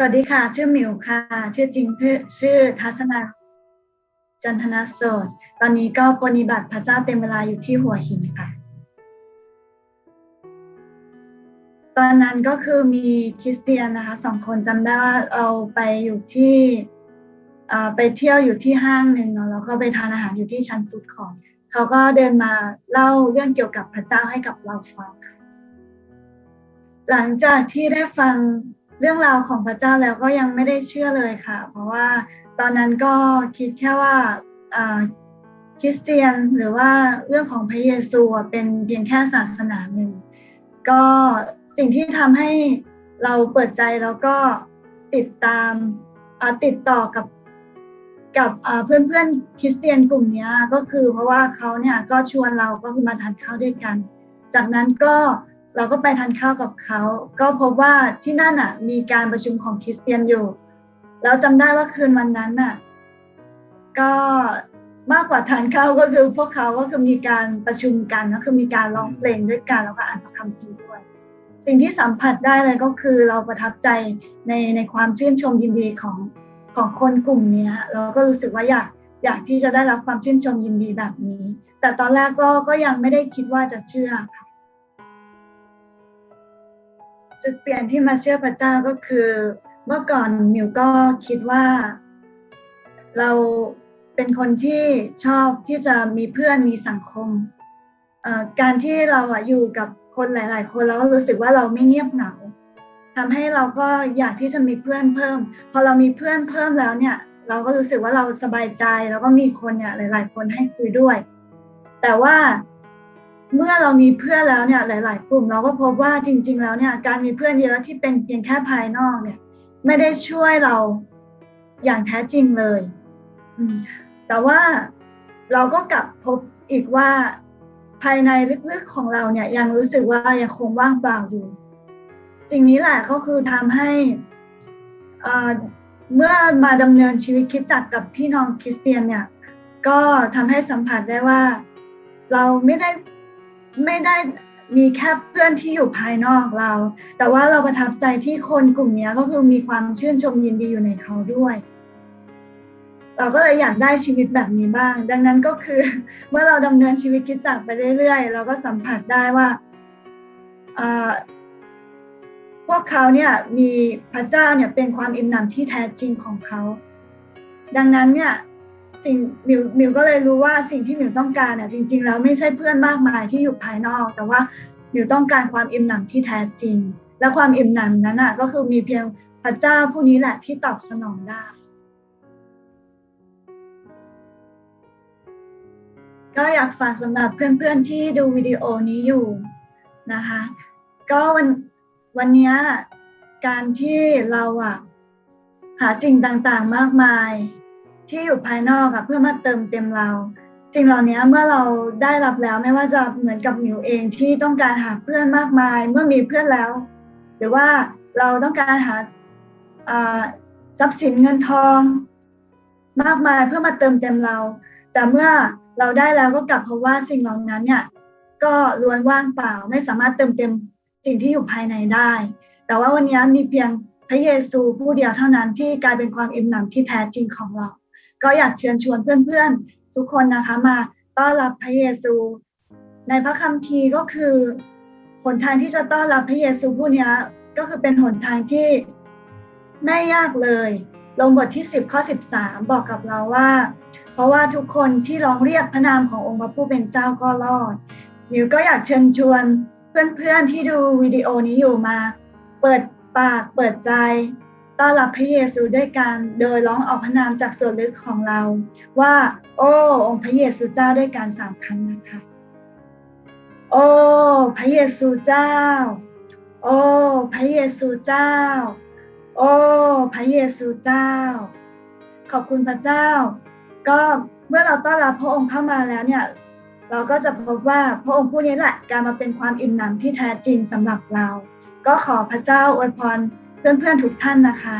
สวัสดีค่ะ ชื่อหมิวค่ะ ชื่อจริงชื่อทัศนาจันทนาโสดตอนนี้ก็ปฏิบัติพระเจ้าเต็มเวลาอยู่ที่หัวหินค่ะ ตอนนั้นก็คือมีคริสเตียนนะคะสองคนจำได้ว่าเราไปอยู่ที่ไปเที่ยวอยู่ที่ห้างหนึ่งเนาะแล้วก็ไปทานอาหารอยู่ที่ชั้นฟูดคอร์ทเขาก็เดินมาเล่าเรื่องเกี่ยวกับพระเจ้าให้กับเราฟังค่ะหลังจากที่ได้ฟัง เรื่องราวของพระเจ้าแล้วก็ยังไม่ได้เชื่อเลยค่ะ เพราะว่าตอนนั้นก็คิดแค่ว่าคริสเตียนหรือว่าเรื่องของพระเยซูเป็นเพียงแค่ศาสนาหนึ่ง ก็สิ่งที่ทำให้เราเปิดใจแล้วก็ติดตามติดต่อกับกับอ่าเพื่อนคริสเตียนกลุ่มนี้ก็คือเพราะว่าเขาเนี่ยก็ชวนเราก็คือมาทานข้าวด้วยกัน จากนั้นก็ เราก็ไปทานข้าวกับเขา ก็พบว่าที่นั่นอะ มีการประชุมของคริสเตียนอยู่ แล้วจำได้ว่าคืนวันนั้นน่ะ ก็มากกว่าทานข้าวก็คือพวกเขาก็คือมีการประชุมกันก็คือมีการร้องเพลงด้วยกันแล้วก็อ่านพระคัมภีร์ด้วย สิ่งที่สัมผัสได้เลยก็คือเราประทับใจในในความชื่นชมยินดีของของคนกลุ่มนี้เราก็รู้สึกว่าอยากอยากที่จะได้รับความชื่นชมยินดีแบบนี้ แต่ตอนแรกก็ก็ยังไม่ได้คิดว่าจะเชื่อค่ะ จุดเปลี่ยนที่มาเชื่อพระเจ้าก็คือ เมื่อก่อนมิวก็คิดว่า เราเป็นคนที่ชอบที่จะมีเพื่อนมีสังคม การที่เราอะอยู่กับคนหลาย ๆ คนแล้วรู้สึกว่าเราไม่เงียบเหงาทำให้เราก็อยากที่จะมีเพื่อนเพิ่ม พอเรามีเพื่อนเพิ่มแล้วเนี่ย เราก็รู้สึกว่าเราสบายใจแล้วก็มีคนเนี่ยหลาย ๆ คนให้คุยด้วย แต่ว่า เมื่อเรามีเพื่อนแล้วเนี่ยหลาย ๆ กลุ่มเราก็พบว่าจริง ๆ แล้วเนี่ยการมีเพื่อนเยอะที่เป็นเพียงแค่ภายนอกเนี่ย ไม่ได้ช่วยเราอย่างแท้จริงเลยแต่ว่าเราก็กลับพบอีกว่าภายในลึกๆของเราเนี่ย ยังรู้สึกว่ายังคงว่างเปล่าอยู่สิ่งนี้แหละก็คือทำให้เมื่อมาดำเนินชีวิตคิดจักกับพี่น้องคริสเตียนเนี่ย ก็ทำให้สัมผัสได้ว่า เราไม่ได้ ไม่ได้มีแค่เพื่อนที่อยู่ภายนอกเรา แต่ว่าเราประทับใจที่คนกลุ่มนี้ก็คือมีความชื่นชมยินดีอยู่ในเขาด้วย เราก็เลยอยากได้ชีวิตแบบนี้บ้าง ดังนั้นก็คือ เมื่อเราดำเนินชีวิตคิดจักไปเรื่อยๆ เราก็สัมผัสได้ว่าพวกเขาเนี่ยมีพระเจ้าเนี่ยเป็นความอิ่มหนำที่แท้จริงของเขา ดังนั้นเนี่ย สิ่งมิวมิวก็เลยรู้ว่าสิ่งที่มิวต้องการเนี่ยจริง ๆ แล้วไม่ใช่เพื่อนมากมายที่อยู่ภายนอก แต่ว่ามิวต้องการความอิ่มหนำที่แท้จริง และความอิ่มหนำนั้นอะก็คือมีเพียงพระเจ้าผู้นี้แหละที่ตอบสนองได้ ก็อยากฝากสำหรับเพื่อนๆที่ดูวิดีโอนี้อยู่นะคะ ก็วันวันนี้การที่เราอะหาสิ่งต่างๆมากมาย ที่อยู่ภายนอกอะเพื่อมาเติมเต็มเราสิ่งเหล่านี้เมื่อเราได้รับแล้วไม่ว่าจะเหมือนกับหมิวเองที่ต้องการหาเพื่อนมากมาย เมื่อมีเพื่อนแล้ว หรือว่าเราต้องการหาทรัพย์สินเงินทอง มากมายเพื่อมาเติมเต็มเรา แต่เมื่อเราได้แล้วก็กลับเพบว่าสิ่งเหล่านั้นเนี่ยก็ล้วนว่างเปล่าไม่สามารถเติมเต็มสิ่งที่อยู่ภายในได้ แต่ว่าวันนี้มีเพียงพระเยซูผู้เดียวเท่านั้นที่กลายเป็นความอิ่มหนำที่แท้จริงของเรา ก็อยากเชิญชวนเพื่อนๆ ทุกคนนะคะมาต้อนรับพระเยซู ในพระคัมภีร์ก็คือหนทางที่จะต้อนรับพระเยซูผู้นี้ก็คือเป็นหนทางที่ไม่ยากเลย ลงบทที่ 10 ข้อ 13 บอกกับเราว่า เพราะว่าทุกคนที่ร้องเรียกพระนามขององค์พระผู้เป็นเจ้าก็รอดมิวก็อยากเชิญชวนเพื่อนๆที่ดูวิดีโอนี้อยู่มา เปิดปากเปิดใจ ต้อนรับพระเยซูด้วยกันโดยร้องออกพระนามจากส่วนลึกของเรา ว่า โอ้องค์พระเยซูเจ้าด้วยการสามครั้งนะคะ โอ้พระเยซูเจ้า โอ้พระเยซูเจ้า โอ้พระเยซูเจ้า ขอบคุณพระเจ้า ก็เมื่อเราต้อนรับพระองค์เข้ามาแล้วเนี่ย เราก็จะพบว่าพระองค์ผู้นี้แหละการมาเป็นความอิ่มหนำที่แท้จริงสำหรับเรา ก็ขอพระเจ้าอวยพร เพื่อนๆทุกท่านนะคะ